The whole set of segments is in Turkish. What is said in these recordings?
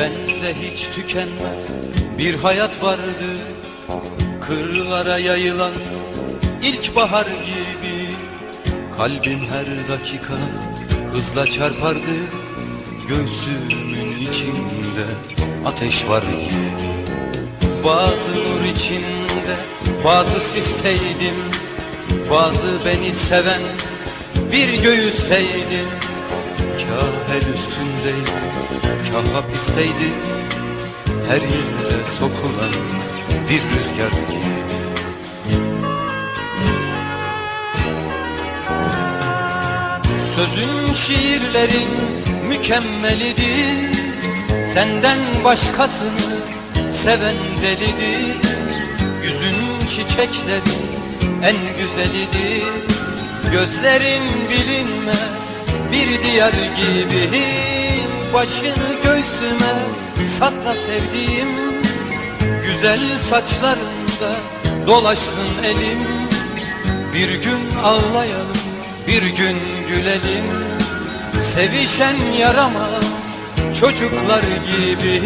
Bende hiç tükenmez bir hayat vardı. Kırlara yayılan ilkbahar gibi Kalbim her dakika hızla çarpardı. Göğsümün içinde ateş var gibi. Bazı nur içinde bazı sisteydim Bazı beni seven bir göğüsteydim Kah el üstündeydim, kah hapisteydim Her yere sokulan bir rüzgar gibi Sözün şiirlerin mükemmelidir. Senden başkasını seven delidir. Yüzün çiçeklerin en güzelidir. Gözlerin bilinmez bir diyar gibi Başını göğsüme sakla sevdiğim. Güzel saçlarında dolaşsın elim. Bir gün ağlayalım bir gün gülelim. Sevişen yaramaz çocuklar gibi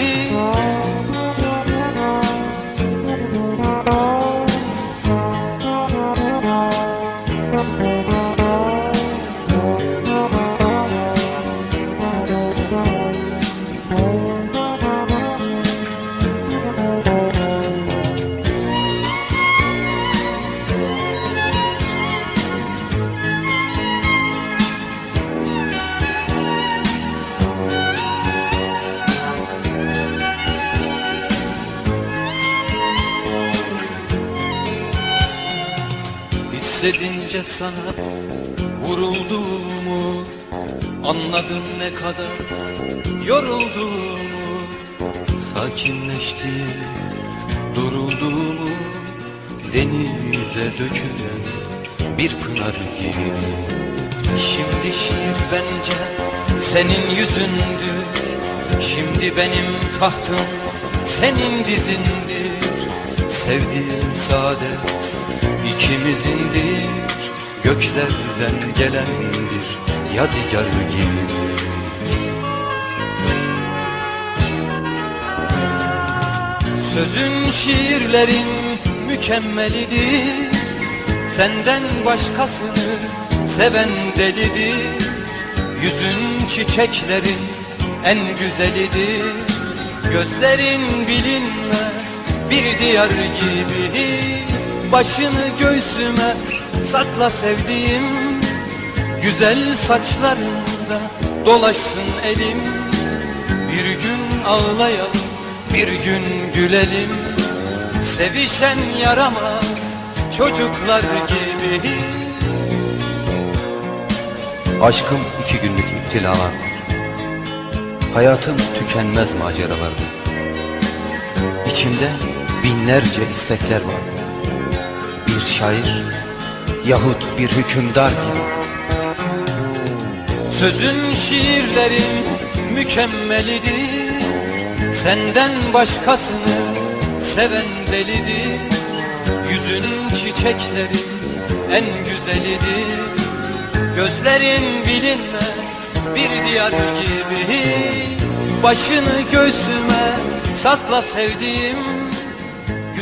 Hissedince sana vurulduğumu Anladım ne kadar yorulduğumu Sakinleşti durulduğumu Denize dökülen bir pınar gibi. Şimdi şiir bence senin yüzündür Şimdi benim tahtım senin dizindir Sevdiğim saadet ikimizindir. Göklerden gelen bir yadigar gibi. Sözün şiirlerin mükemmelidir. Senden başkasını seven delidir. Yüzün çiçeklerin en güzelidir. Gözlerin bilinmez bir diyar gibi. Başını göğsüme sakla sevdiğim Güzel saçlarında dolaşsın elim. Bir gün ağlayalım bir gün gülelim. Sevişen yaramaz çocuklar gibi. Aşkım iki günlük iptilalar. Hayatım tükenmez maceralardı İçimde binlerce istekler vardı Bir şair yahut bir hükümdar gibi. Sözün şiirlerin mükemmelidir. Senden başkasını seven delidir. Yüzün çiçeklerin en güzelidir. Gözlerin bilinmez bir diyar gibi. Başını göğsüme sakla sevdiğim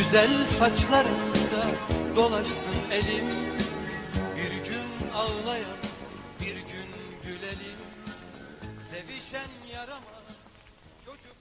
Güzel saçlarında dolaşsın elim. Bir gün ağlayalım bir gün gülelim. Sevişen yaramaz çocuk